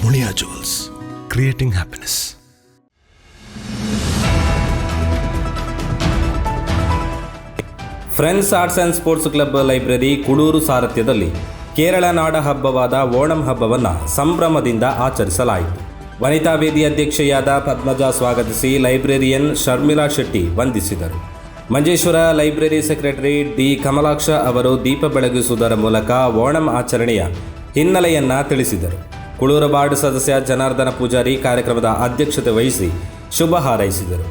Muliya jewels creating happiness friends arts and sports club library Kudur ಸಾರಥ್ಯದಲ್ಲಿ Kerala ನಾಡ ಹಬ್ಬವಾದ ಓಣಂ ಹಬ್ಬವನ್ನು ಸಂಭ್ರಮದಿಂದ ಆಚರಿಸಲಾಯಿತು ವನಿತಾ ವೇದಿ ಅಧ್ಯಕ್ಷೆಯಾದ ಪದ್ಮಜಾ ಸ್ವಾಗತಿಸಿ ಲೈಬ್ರರಿಯನ್ ಶರ್ಮಿಳಾ ಶೆಟ್ಟಿ ವಂದಿಸಿದರು Manjeshwar library secretary D Kamalaksha ಅವರು ದೀಪ ಬೆಳಗಿಸುವುದರ ಮೂಲಕ ಓಣಂ ಆಚರಣೆಯ ಹಿನ್ನೆಲೆಯನ್ನ ತಿಳಿಸಿದರು. ಕುಳೂರು ಬಾರ್ಡ್ ಸದಸ್ಯ ಜನಾರ್ದನ ಪೂಜಾರಿ ಕಾರ್ಯಕ್ರಮದ ಅಧ್ಯಕ್ಷತೆ ವಹಿಸಿ ಶುಭ ಹಾರೈಸಿದರು.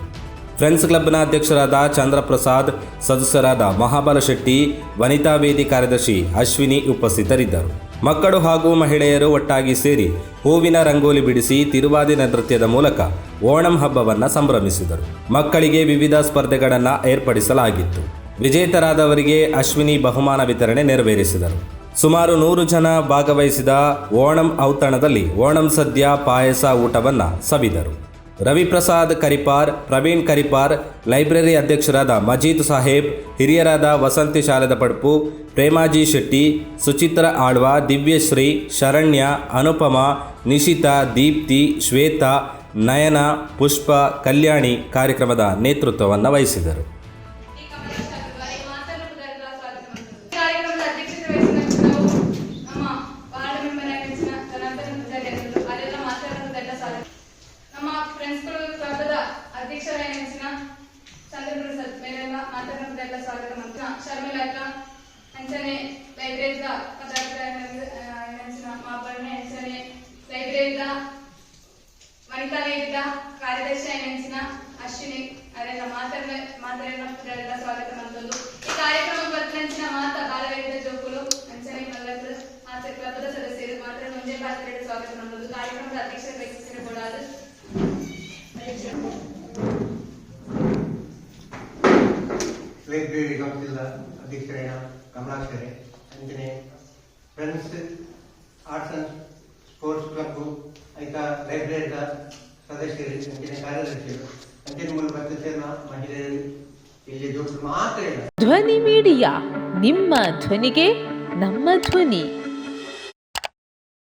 ಫ್ರೆಂಡ್ಸ್ ಕ್ಲಬ್ನ ಅಧ್ಯಕ್ಷರಾದ ಚಂದ್ರಪ್ರಸಾದ್, ಸದಸ್ಯರಾದ ಮಹಾಬಲ ಶೆಟ್ಟಿ, ವನಿತಾ ವೇದಿ ಕಾರ್ಯದರ್ಶಿ ಅಶ್ವಿನಿ ಉಪಸ್ಥಿತರಿದ್ದರು. ಮಕ್ಕಳು ಹಾಗೂ ಮಹಿಳೆಯರು ಒಟ್ಟಾಗಿ ಸೇರಿ ಹೂವಿನ ರಂಗೋಲಿ ಬಿಡಿಸಿ ತಿರುವಾದಿನ ನೃತ್ಯದ ಮೂಲಕ ಓಣಂ ಹಬ್ಬವನ್ನು ಸಂಭ್ರಮಿಸಿದರು. ಮಕ್ಕಳಿಗೆ ವಿವಿಧ ಸ್ಪರ್ಧೆಗಳನ್ನು ಏರ್ಪಡಿಸಲಾಗಿತ್ತು. ವಿಜೇತರಾದವರಿಗೆ ಅಶ್ವಿನಿ ಬಹುಮಾನ ವಿತರಣೆ ನೆರವೇರಿಸಿದರು. ಸುಮಾರು ನೂರು ಜನ ಭಾಗವಹಿಸಿದ ಓಣಂ ಔತಣದಲ್ಲಿ ಓಣಂ ಸದ್ಯ ಪಾಯಸ ಊಟವನ್ನು ಸವಿದರು. ರವಿಪ್ರಸಾದ್ ಕರಿಪಾರ್, ಪ್ರವೀಣ್ ಕರಿಪಾರ್, ಲೈಬ್ರರಿ ಅಧ್ಯಕ್ಷರಾದ ಮಜೀದ್ ಸಾಹೇಬ್, ಹಿರಿಯರಾದ ವಸಂತಿ ಶಾಲೆದ ಪಡ್ಪು ಪ್ರೇಮಾಜಿ ಶೆಟ್ಟಿ, ಸುಚಿತ್ರ ಆಳ್ವ, ದಿವ್ಯಶ್ರೀ, ಶರಣ್ಯ, ಅನುಪಮ, ನಿಶಿತಾ, ದೀಪ್ತಿ, ಶ್ವೇತಾ, ನಯನ, ಪುಷ್ಪ, ಕಲ್ಯಾಣಿ ಕಾರ್ಯಕ್ರಮದ ನೇತೃತ್ವವನ್ನು ವಹಿಸಿದರು. ಸ್ವಾಗತ ಮತ್ತು ಶರ್ಮಿಲಾ ಅಕ್ಕ ಅಂಚನೆ ಲೈಬ್ರರಿದ ಪದಾಧಿಕಾರಿ ಮಾಪಣ್ಣೆ ಅಂಚನೆ ಲೈಬ್ರರಿದ ವನಿತಾ ವೇದಿಕ ಕಾರ್ಯದರ್ಶಿ ನೆನೆಸಿನ ಅಶ್ವಿನಿ ಅವರೆಲ್ಲ ಮಾತಾಡ ಮಾತಾಡಿನ ಸ್ವಾಗತ ಮಾಡ್ತದ್ದು ಈ ಕಾರ್ಯಕ್ರಮ ಬದಲಿನ ಮಾತ ಬಾಲವೇದಿದ ಜೋಕುಲು ಅಂಚನೆ ಮಲ್ಲತ್ರ ಮಾತ ಕ್ಲಬದ ಸದಸ್ಯರು ಮಾತ್ರ ಮುಂಜೆ ಪಾತ್ರೆಗೆ ಸ್ವಾಗತ ಮಾಡ್ತದ್ದು ಕಾರ್ಯಕ್ರಮದ ಅಧ್ಯಕ್ಷ ವಹಿಸಿದ ಕೂಡ ಲೈಬ್ರರಿ ಸಂಸ್ಥೆದ ಅಧ್ಯಕ್ಷರಾದ ಕಮಲಾಕ್ಷರೆ ಅಂಚನೆ friends arts and sports club ಐಕ ಲೈಬ್ರರಿದ ಸದಸ್ಯರು ಅಂಚನೆ ಕಾರ್ಯದರ್ಶಿಗಳು ಅಂಚನೆ ಮೂಲ ಭದ್ರತೆಯ ಮಹಿಳೆಯರು ಇಲ್ಲಿ ಜೋಡಿಸಲು ಮಾತ್ರ ಧ್ವನಿ ಮೀಡಿಯಾ, ನಿಮ್ಮ ಧ್ವನಿಗೆ ನಮ್ಮ ಧ್ವನಿ.